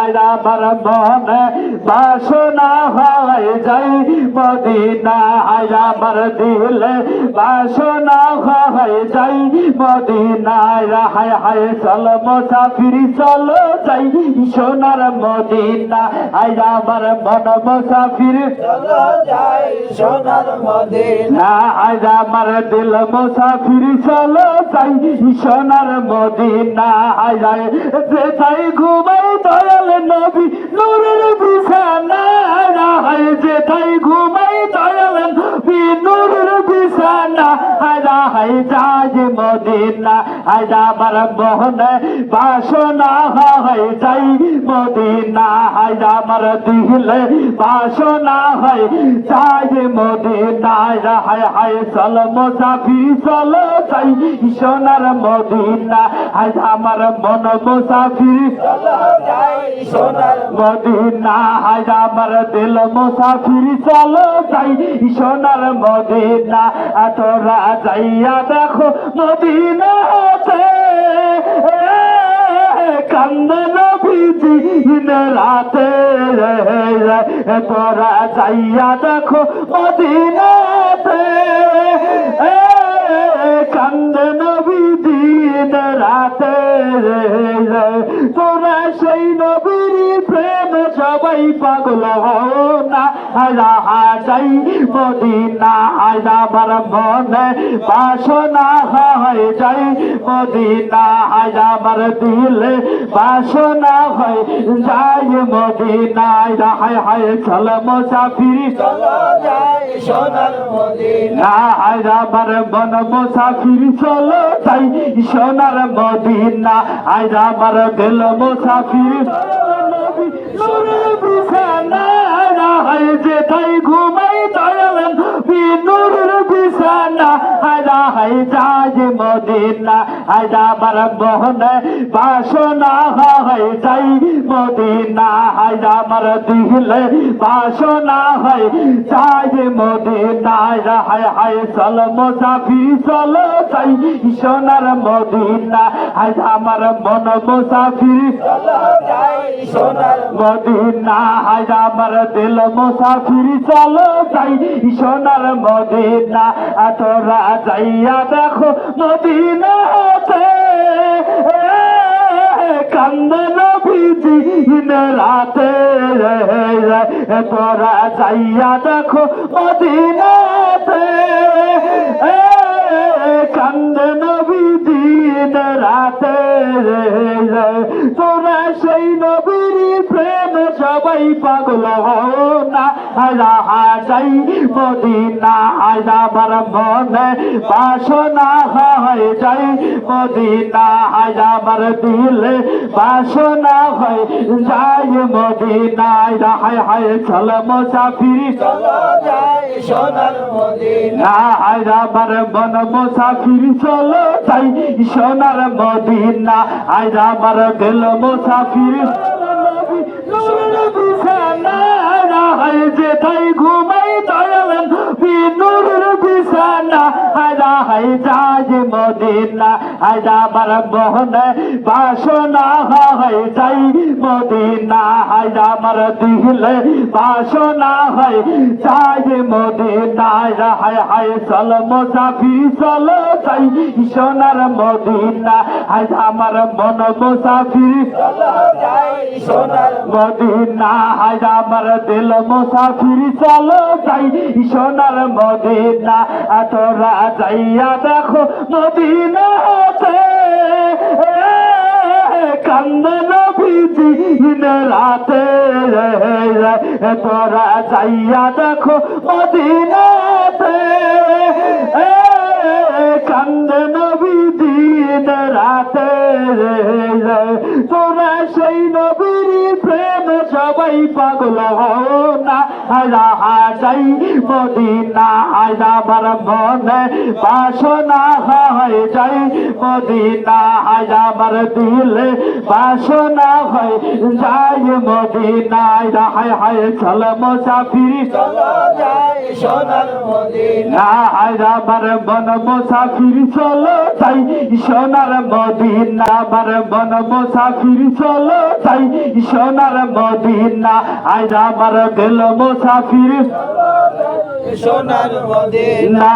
আর আমার মনে বাসনা হয় যাই মদিনা আর আমার দিলে বাসনা হয় যাই মদিনায় হায় হায় চল মুসাফির চলো যাই সোনার মদিনা আজ আমার মন মুসাফির। চলো যাই সোনার মদিনা। আমার দিল মুসাফির চলো যাই সোনার মদিনা আজ যে তাই ঘুমাই দয়াল নবী নূরের বিছানা হায় যে তাই ঘুমাই দয়াল নবী নূরের বিছানা হায় মদিনা আমার মোহনে বাসনা হয় যাই মদিনা যাই মদিনা, হায় হায় চল মুসাফির চল যাই সোনার মদিনা আমার মন যাই সোনার মদিনা আমার দিল মুসাফির চল যাই সোনার মদিনা তোরা যাইয়া দেখো মদিনাতে কান্দন ভিজি রাতে তোরা যাইয়া দেখো মদিনাতে কান্দন বিদিন রাতে তোরা সেই নবীর প্রেম সবাই পাগল হও না। রাহা যাই মদিনা আজ আমার মনে বাসনা হয় যাই মদিনা আজ আমার দিলে বাসনা হয় যাই মদিনায় হায় হায় চল মুসাফির। চলো যাই সোনার মদিনা। আজ আমার মন মুসাফির। চলো তাই সোনার মদিনা আজ আমার দিল মুসাফির যে তাই ঘুমাই যাজ মদিনা আমার মোহনে বাসনা হয় যাই মদিনা আমার দিলে বাসনা হয় যাই মদিনা, হায় হায় চল মুসাফির, চল যাই সোনার মদিনা আমার মন মুসাফির, চলো যাই সোনার মদিনা আমার দিল মুসাফির, চলো যাই সোনার মদিনা তোরা যাইয়া দেখো মদিনাতে কান্দন রাতে তোরা যাইয়া দেখো মদিনাতে। সবাই পাগল না। রাহা যাই মদিনা আমার মনে বাসনা হয় যাই মদিনা আমার দিলে বাসনা হয় যাই হায় হায় চল মুসাফির। যাই সোনার মদিনা মুসাফির। তাই সোনার মদিনা। দিল মুসাফির। তাই ঘুমাই দয়ালেন নূরের বিছানা। আজা হাই যাজ মদিনা। আজা বার মোহনে বাসনা হয় যাই মদিনা। আজা মার দিলে বাসনা হয় যাজ মদিনা। আজা হায় হায়, চল মুসাফির, চল যাই। সোনার মদিনা আজ আমার মন যাই মদিনা আজ আমার দিল চলো যাই সোনার মদিনা তোরা যাইয়া দেখো মদিনাতে। কান্দন রাতে তোরা যাইয়া দেখো মদিনাতে। সেই নবীর প্রেম সবাই পাগল হও না। রাহা যাই মদিনা মনে বাসনা হয় যাই। মদিনা দিলে বাসনা হয় যাই। মদিনায় হায় হায় চল মুসাফির। চলো যাই সোনার মদিনা। না আজ আমার মন মুসাফির চলো তাই সোনার মদিনা। আমার মন মুসাফির চলো তাই সোনার মদিনা আজ আমার গেল মুসাফির। সোনার মদিনা।